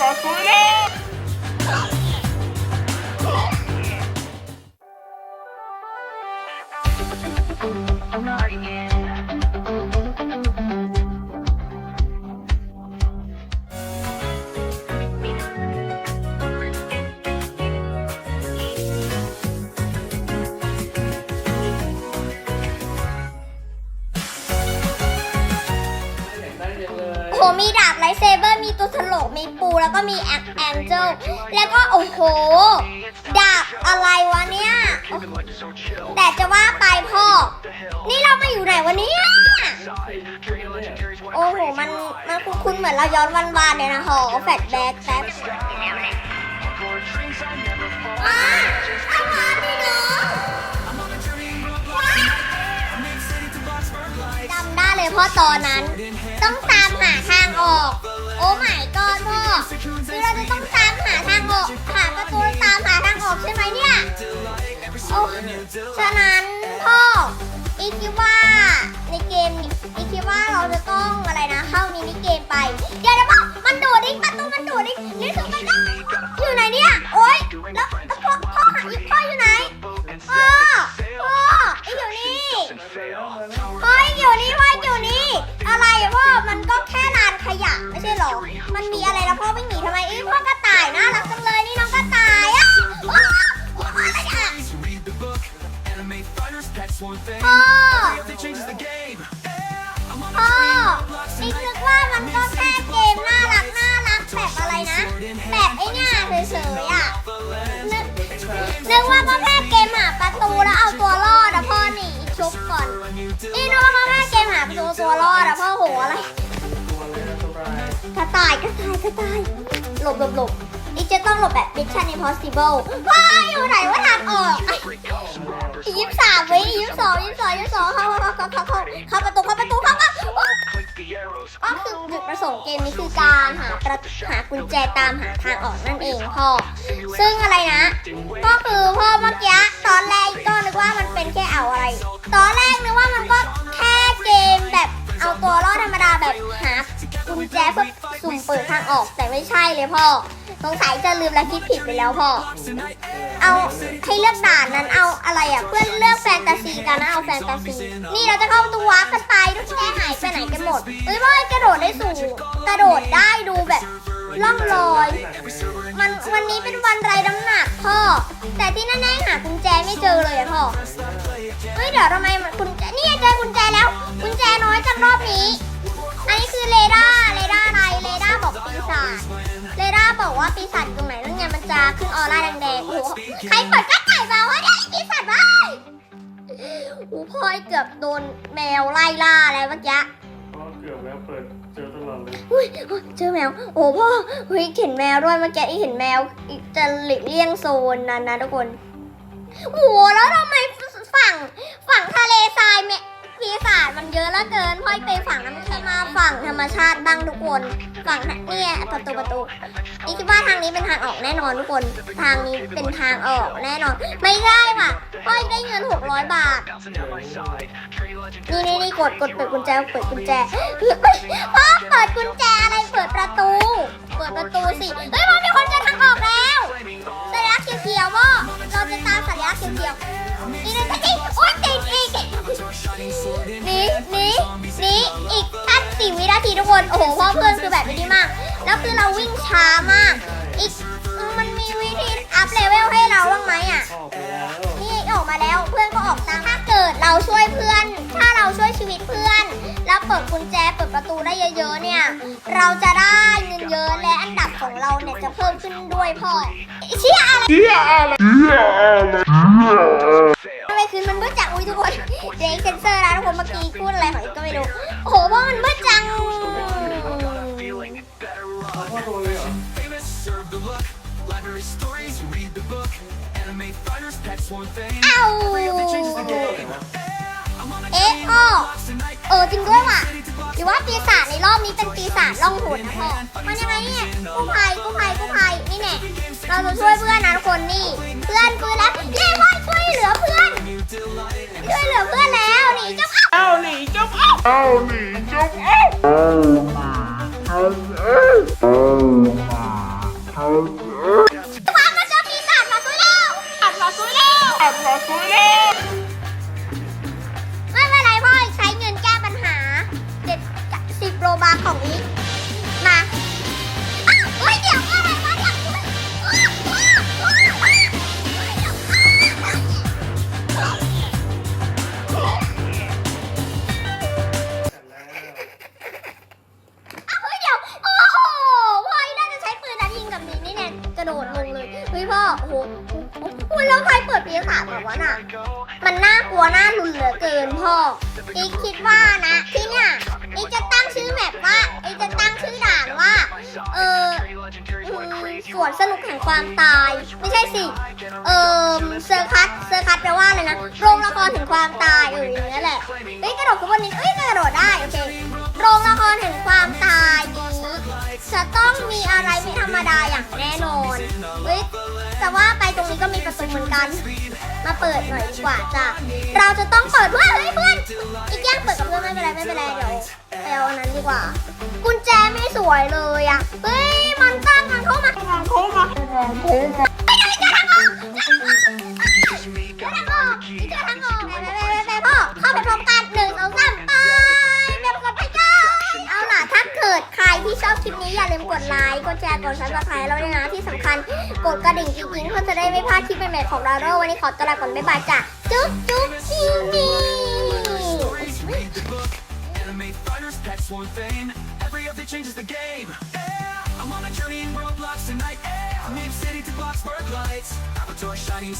รอสวยแล้วโอ้โหมีดาบ ลท์เซเบอร์มีตัวถลกมีปูแล้วก็มีแองแองเจิลแล้วก็โอ้โห ดาบอะไรวะเนี่ย แต่จะว่าไปพ่อ นี่เรามาอยู่ไหนวะเนี่ย โอ้โห มันมันคุ้นๆเหมือนเราย้อนวันวานเลยนะหอแฟลชแบ็กแป๊บอ้าเอามาดิน้องจำได้เลยเพ่อตอนนั้นามหาทางออก โอ้ไม่กอนพ่อคือเราจะต้องตามหาทางออกหาประตูตามหาทางออกใช่ไหมเนี่ย โอ้ฉะนั้นพ่ออีกคิดว่า ไม่ใช่หรอ มันมีอะไรแล้วพ่อไม่หนีทำไมเอ้ยพ่อกระต่ายน่ารักจังเลยนี่น้องกระต่ายอะพ่อพ่อนี่นึกว่ามันก็แค่เกมน่ารักน่ารักแบบอะไรนะ แบบไอ้เนี่ยเฉยๆอะนึกนึกว่าก็แค่เกมหาประตูแล้วเอาตัวรอดอะพ่อหนีชุบก่อนนี่นึกว่าก็แค่เกมหาประตูตัวรอดอะพ่อโหอะไร กระต่ายกระต่ายกระต่ายหลบหลบหลบอีกจะต้องหลบแบบ Mission Impossible ว้ายอยู่ไหนว่าทางออกยี่สิบสามวิยี่สิบสองยี่สิบสองยี่สิบสองเข้าเข้าเข้าเข้าเข้าเข้าประตูเข้าประตูเข้ามาก็คือจุดประสงค์เกมนี้คือการหาประหากุญแจตามหาทางออกนั่นเองพ่อซึ่งอะไรนะ ก็คือพ่อเมื่อกี้ ทางออกแต่ไม่ใช่เลยพ่อ สงสัยจะลืมและคิดผิดไปแล้วพ่อ เอาให้เลือกด่านนั้นเอาอะไรอะ เพื่อนเลือกแฟนตาซีกันนะเอาแฟนตาซี นี่เราจะเข้าตูวาร์ปกันไปทุกแกหายไปไหนกันหมดเอ้ยพ่อกระโดดได้สูงกระโดดได้ดูแบบล่องลอย มันวันนี้เป็นวันไร้น้ำหนักพ่อ แต่ที่แน่ๆหากุญแจไม่เจอเลยอะพ่อ เฮ้ยเดี๋ยวทำไมกุญแจนี่เจอกุญแจแล้ว กุญแจน้อยจากรอบนี้ อันนี้คือเรดาร์เรดาร์อะไรเรดาร์ บอกว่าปีศาจอยู่ตรงไหนแล้วไงมันจะขึ้นออร่าแดงๆโอ้โหใครเปิดกระต่ายมาวะเนี่ยไอ้ปีศาจว้ายอู้พ่อยเกือบโดนแมวไล่ล่าแล้วเมื่อกี้ก็เกือบแล้วเปิดเจอตลอดเลยอุ้ยอุ๊ยเจอแมว โอ้พ่อเฮ้ยเห็นแมวด้วยเมื่อกี้อีเห็นแมวอีกจะหลีกเลี่ยงโซนนั้นนะทุกคนโอ้โหแล้วทำไมฝั่งฝั่งทะเลทรายเมปีศาจมันเยอะเหลือเกินพ่อยไปฝั่งน้ำแข็งมา ฝั่งธรรมชาติบ้างทุกคน ฝั่งเนี่ยประตูประตูนี่คิดว่าทางนี้เป็นทางออกแน่นอนทุกคน ทางนี้เป็นทางออกแน่นอน ไม่ได้ว่ะพ่อยได้เงิน 600 บาท นี่นี่นี่กดกดเปิดกุญแจเปิดกุญแจพ่อเปิดกุญแจอะไรเปิดประตู เปิดประตูสิเฮ้ยพ่อมีคนจอทางออกแล้วสัญลักษณ์เขียวๆพ่อเราจะตามสัญลักษณ์เขียวๆนี่นี่นี่โอ๊ยติดอีกหนี่นี่นี่อี กี่วินาทีทุกคน โอ้โหพ่อเพื่อนคือแบบนี้มาก แล้วคือเราวิ่งช้ามาก อีกมันมีวิธีอัพเลเวลให้เราบ้างไหมอะ นี่ออกมาแล้วเพื่อนก็ออกตามถ้าเกิดเราช่วยเพื่อน ถ้าเราช่วยชีวิตเพื่อน แล้วเปิดกุญแจเปิดประตูได้เยอะๆเนี่ย เราจะได้เงินเยอะและอันดับของเราเนี่ยจะเพิ่มขึ้นด้วยพ่อเชี่ยอะไรเฮียอะไรทำไมคืนมันมืดจังอุ้ยทุกคนเด็กเซนเซอร์นะทุกคนเมื่อกี้พูดอะไรของอีกก็ไม่รู้ โอ้โหพ่อมันมืดจังอ้าเอ๊ะพ่อเออจริงด้วยว่ะหรือว่าปีศาจในรอบนี้เป็นปีศาจล่องหนนะพ่อมันยังไงเนี่ยกู้ภัยกู้ภัยกู้ภัยนี่แน่เราจะช่วยเพื่อนนะทุกคนนี่ เพื่อนเพื่อแล้วเย้พ่อช่วยเหลือเพื่อนช่วยเหลือเพื่อนแล้วนี่เจ้า เอาหนีจบเอาเอาหนีจบ วะน่ะ มันน่ากลัวน่ารุนเหลือเกินพ่ออีกคิดว่านะที่เนี่ยอีกจะตั้งชื่อแมปว่าอีกจะตั้งชื่อด่านว่า เออสวนสนุกแห่งความตาย ไม่ใช่สิ เออเซอร์คัสเซอร์คัสแปลว่าอะไรนะโรงละครแห่งความตายเอออย่างนี้แหละเฮ้ยกระโดดขึ้นบนนี้เอ้ยกระโดดได้โอเคโรงละครแห่งความตาย จะต้องมีอะไรไม่ธรรมดาอย่างแน่นอนเฮ้ยแต่ว่าไปตรงนี้ก็มีประตูเหมือนกัน มาเปิดหน่อยดีกว่าจ้ะเราจะต้องเปิดว่าเฮ้ยเพื่อนอีกแย่างเปิดกับเพื่อนไม่เป็นไรไม่เป็นไรเดี๋ยวไปเอาอันนั้นดีกว่า กุญแจไม่สวยเลยอะเฮ้ยมันตั้งทางเข้ามาทางเข้ามาเฮ้ยเอทางออกเจอทา ที่ชอบคลิปนี้อย่าลืมกดไลค์ กดแชร์ กดซับสไครต์เราด้วยนะที่สำคัญกดกระดิ่งจริงๆเพื่อจะได้ไม่พลาดคลิปใหม่ๆของเราด้วยวันนี้ขอตัวลาก่อนบ๊ายบายจ้ะจุ๊บจุ๊บชิมี I'm on a journey in Roblox tonight, eh? I'm in city to box bird lights. Avatar shining